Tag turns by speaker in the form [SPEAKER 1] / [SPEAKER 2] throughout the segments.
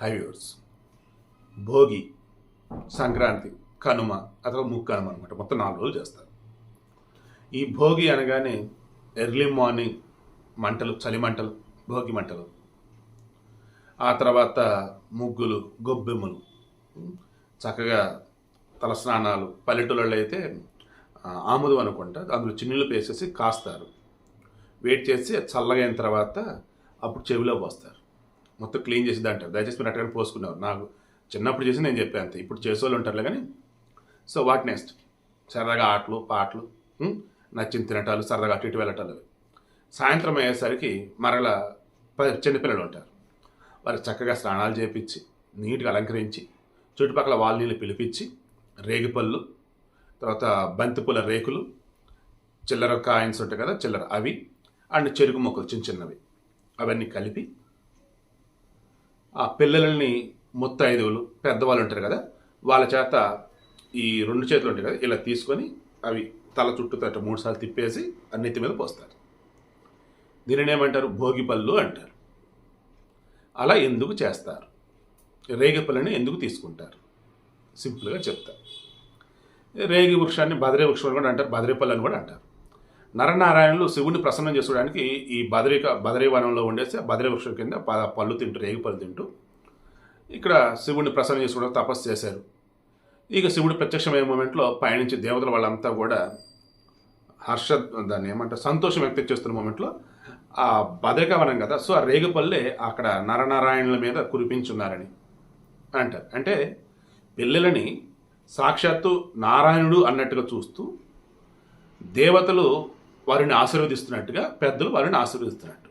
[SPEAKER 1] హైవ్యూర్స్ భోగి సంక్రాంతి కనుమ అథవా ముక్కనుమ అనమాట మొత్తం నాలుగు రోజులు చేస్తారు. ఈ భోగి అనగానే ఎర్లీ మార్నింగ్ మంటలు చలి మంటలు భోగి మంటలు. ఆ తర్వాత ముగ్గులు గొబ్బెమ్మలు. చక్కగా తలస్నానాలు పల్లెటూళ్ళలో అయితే ఆముదం అనుకుంటా అందులో చిన్నీళ్ళు వేసేసి కాస్తారు. వెయిట్ చేసి చల్లగైన తర్వాత అప్పుడు చెవిలో పోస్తారు. మొత్తం క్లీన్ చేసి అంటారు. దయచేసి మీరు అట్టగానే పోసుకున్నారు. నాకు చిన్నప్పుడు చేసి నేను చెప్పాను అంతే. ఇప్పుడు చేసేవాళ్ళు ఉంటారులే కానీ. So what next? సరదాగా ఆటలు పాటలు నచ్చిన తినటాలు సరదాగా అటు ఇటు వెళ్ళటాలు అవి. సాయంత్రం అయ్యేసరికి మరల ప- చిన్నపిల్లలు ఉంటారు. వారికి చక్కగా స్నానాలు చేపించి నీట్గా అలంకరించి చుట్టుపక్కల వాళ్ళ నీళ్ళు పిలిపించి రేగిపళ్ళు తర్వాత బంతిపూల రేకులు చిల్లర కాయిన్స్ ఉంటాయి కదా చిల్లర అవి అండ్ చెరుకు మొక్కలు చిన్న చిన్నవి. అవన్నీ కలిపి ఆ పిల్లలని ముత్తైదువులు పెద్దవాళ్ళు ఉంటారు కదా వాళ్ళ చేత ఈ రెండు చేతులు ఉంటాయి కదా ఇలా తీసుకొని అవి తల చుట్టూ తట మూడు సార్లు తిప్పేసి అన్నిటి మీద పోస్తారు. దీనిని ఏమంటారు? భోగి పళ్ళు అంటారు. అలా ఎందుకు చేస్తారు? రేగి పళ్ళని ఎందుకు తీసుకుంటారు? సింపుల్గా చెప్తారు రేగి వృక్షాన్ని బదరే వృక్షం అని కూడా అంటారు బదరే పళ్ళు అని కూడా అంటారు. నరనారాయణులు శివుని ప్రసన్నం చేసుకోవడానికి ఈ బదరిక బదరీవనంలో ఉండేసి ఆ బదరీ వృక్షం కింద ప- పళ్ళు తింటూ రేగి పళ్ళు తింటూ. ఇక్కడ శివుడిని ప్రసన్నం చేసుకోవడానికి తపస్సు చేశారు. ఇక శివుడు ప్రత్యక్షమయ్యే మూమెంట్లో పయనించి దేవతల వాళ్ళంతా కూడా హర్ష దాన్ని ఏమంటారు సంతోషం వ్యక్తం చేస్తున్న మూమెంట్లో ఆ బదరికవనం కదా సో ఆ రేగుపల్లె అక్కడ నరనారాయణుల మీద కురిపించున్నారని అంటారు. అంటే పిల్లలని సాక్షాత్తు నారాయణుడు అన్నట్టుగా చూస్తూ దేవతలు వారిని ఆశీర్వదిస్తున్నట్టుగా పెద్దలు వారిని ఆశీర్వదిస్తున్నట్టు.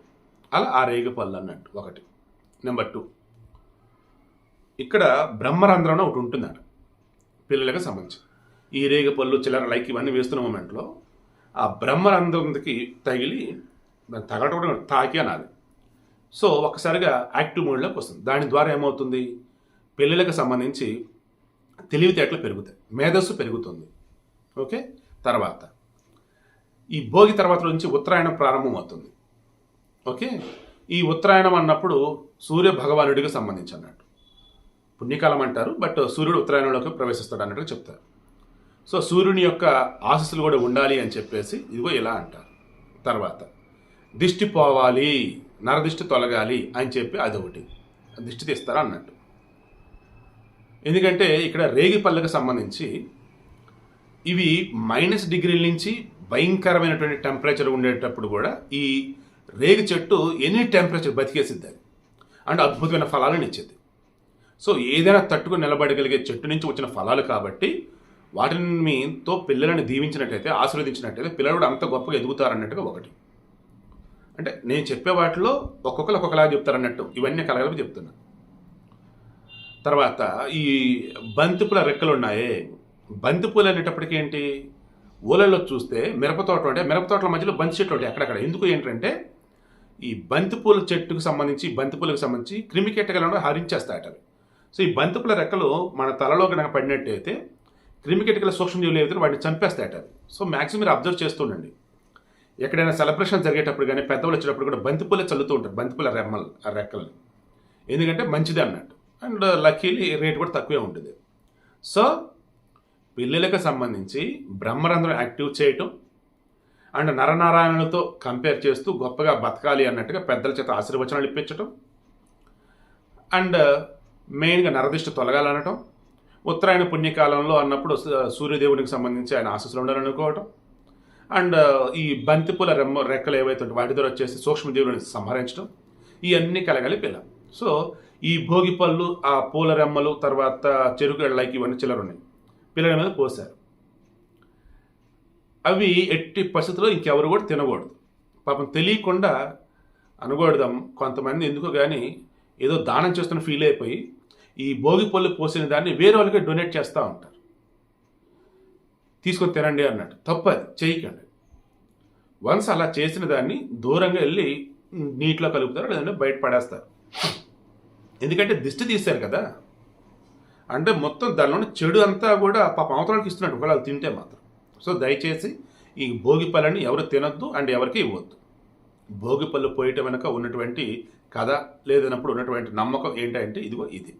[SPEAKER 1] అలా ఆ రేగుపల్లు అన్నట్టు ఒకటి. నెంబర్ టూ ఇక్కడ బ్రహ్మరంధ్రం ఒకటి ఉంటుందట. పిల్లలకు సంబంధించి. ఈ రేగ పళ్ళు చిల్లర లైక్ ఇవన్నీ వేస్తున్న మూమెంట్లో ఆ బ్రహ్మరంధ్రంకి తగిలి దాన్ని తగలటం కూడా తాకి అనాలి. సో ఒక్కసారిగా యాక్టివ్ మోడ్లోకి వస్తుంది. దాని ద్వారా ఏమవుతుంది? పిల్లలకు సంబంధించి తెలివితేటలు పెరుగుతాయి. మేధస్సు పెరుగుతుంది. ఓకే? తర్వాత. ఈ భోగి తర్వాత నుంచి ఉత్తరాయణం ప్రారంభమవుతుంది. ఓకే? ఈ ఉత్తరాయణం అన్నప్పుడు సూర్య భగవానుడికి సంబంధించి అన్నట్టు పుణ్యకాలం అంటారు బట్ సూర్యుడు ఉత్తరాయణంలోకి ప్రవేశిస్తాడు అన్నట్టుగా చెప్తారు. సో సూర్యుని యొక్క ఆశస్సులు కూడా ఉండాలి అని చెప్పేసి ఇదిగో ఇలా అంటారు. తర్వాత దిష్టి పోవాలి నరదిష్టి తొలగాలి అని చెప్పి అదొకటి. దిష్టి తీస్తారా అన్నట్టు. ఎందుకంటే ఇక్కడ రేగి పళ్ళకు సంబంధించి ఇవి మైనస్ డిగ్రీల నుంచి భయంకరమైనటువంటి టెంపరేచర్ ఉండేటప్పుడు కూడా ఈ రేగి చెట్టు ఎనీ టెంపరేచర్ బతికేసిద్ది అది. అంటే అద్భుతమైన ఫలాలను ఇచ్చేది. సో ఏదైనా తట్టుకుని నిలబడగలిగే చెట్టు నుంచి వచ్చిన ఫలాలు కాబట్టి వాటిని మీతో పిల్లలని దీవించినట్టయితే ఆశీర్వదించినట్టయితే పిల్లలు కూడా అంత గొప్పగా ఎదుగుతారన్నట్టుగా ఒకటి. అంటే నేను చెప్పే వాటిలో ఒక్కొక్కరు ఒక్కొక్కలాగా చెప్తారన్నట్టు. ఇవన్నీ కలగలిపి చెప్తున్నా. తర్వాత ఈ బంతిపూల రెక్కలు ఉన్నాయే బంతిపూలు అనేటప్పటికి ఏంటి? ఊళ్ళల్లో చూస్తే మిరపతోట ఉంటే మధ్యలో బంతి చెట్లు ఉంటాయి అక్కడక్కడ. ఎందుకు ఏంటంటే ఈ బంతిపూల చెట్టుకు సంబంధించి బంతిపూలకు సంబంధించి క్రిమి కీటకాలను హరించేస్తాయట అవి. సో ఈ బంతిపూల రెక్కలు మన తలలో కనుక పడినట్టయితే క్రిమి కీటకాల సూక్ష్మజీవులు ఏవైతే వాటిని చంపేస్తాయట అవి. సో మ్యాక్సిమం మీరు అబ్జర్వ్ చేస్తుండండి ఎక్కడైనా సెలబ్రేషన్ జరిగేటప్పుడు కానీ పెద్దవాళ్ళు వచ్చేటప్పుడు కూడా బంతిపూలే చల్లుతూ ఉంటారు బంతిపూల రెమ్మలు ఆ రెక్కలు ఎందుకంటే మంచిది అన్నట్టు. అండ్ లక్కీలీ రేట్ కూడా తక్కువే ఉంటుంది. సో పిల్లలకు సంబంధించి బ్రహ్మరంధ్రం యాక్టివ్ చేయటం అండ్ నరనారాయణులతో కంపేర్ చేస్తూ గొప్పగా బతకాలి అన్నట్టుగా పెద్దల చేత ఆశీర్వచనాలు ఇప్పించటం. అండ్ మెయిన్గా నరదిష్ట తొలగాలనటం. ఉత్తరాయణ పుణ్యకాలంలో అన్నప్పుడు సూర్యదేవునికి సంబంధించి ఆయన ఆశస్సులు ఉండాలనుకోవటం. అండ్ ఈ బంతిపూల రెమ్మ రెక్కలు ఏవైతే ఉంటాయో వాటి ద్వారా వచ్చేసి సూక్ష్మజీవులను సంహరించడం ఇవన్నీ కలగలి పిల్ల. సో ఈ భోగి పళ్ళు ఆ పూల రెమ్మలు తర్వాత చెరుకు లైక్ ఇవన్నీ చిల్లరున్నాయి పిల్లల మీద పోశారు. అవి ఎట్టి పరిస్థితుల్లో ఇంకెవరు కూడా తినకూడదు. పాపం తెలియకుండా అనకూడదాం. కొంతమంది ఎందుకో కానీ ఏదో దానం చేస్తున్న ఫీల్ అయిపోయి ఈ భోగి పళ్ళు పోసిన దాన్ని వేరే వాళ్ళకి డొనేట్ చేస్తూ ఉంటారు. తీసుకొని తినండి అన్నట్టు. తప్పది. చేయకండి. వన్స్ అలా చేసిన దాన్ని దూరంగా వెళ్ళి నీటిలో కలుపుతారు? లేదంటే బయట పడేస్తారు. ఎందుకంటే దిష్టి తీశారు కదా. అంటే మొత్తం దానిలోని చెడు అంతా కూడా పాప అవతరానికి ఇస్తున్నాడు ఒకవేళ తింటే మాత్రం. సో దయచేసి ఈ భోగి పళ్ళని ఎవరు తినొద్దు అండ్ ఎవరికి ఇవ్వద్దు. భోగి పళ్ళు పోయటం వెనక ఉన్నటువంటి కథ లేదన్నప్పుడు ఉన్నటువంటి నమ్మకం ఏంటంటే ఇదిగో ఇది.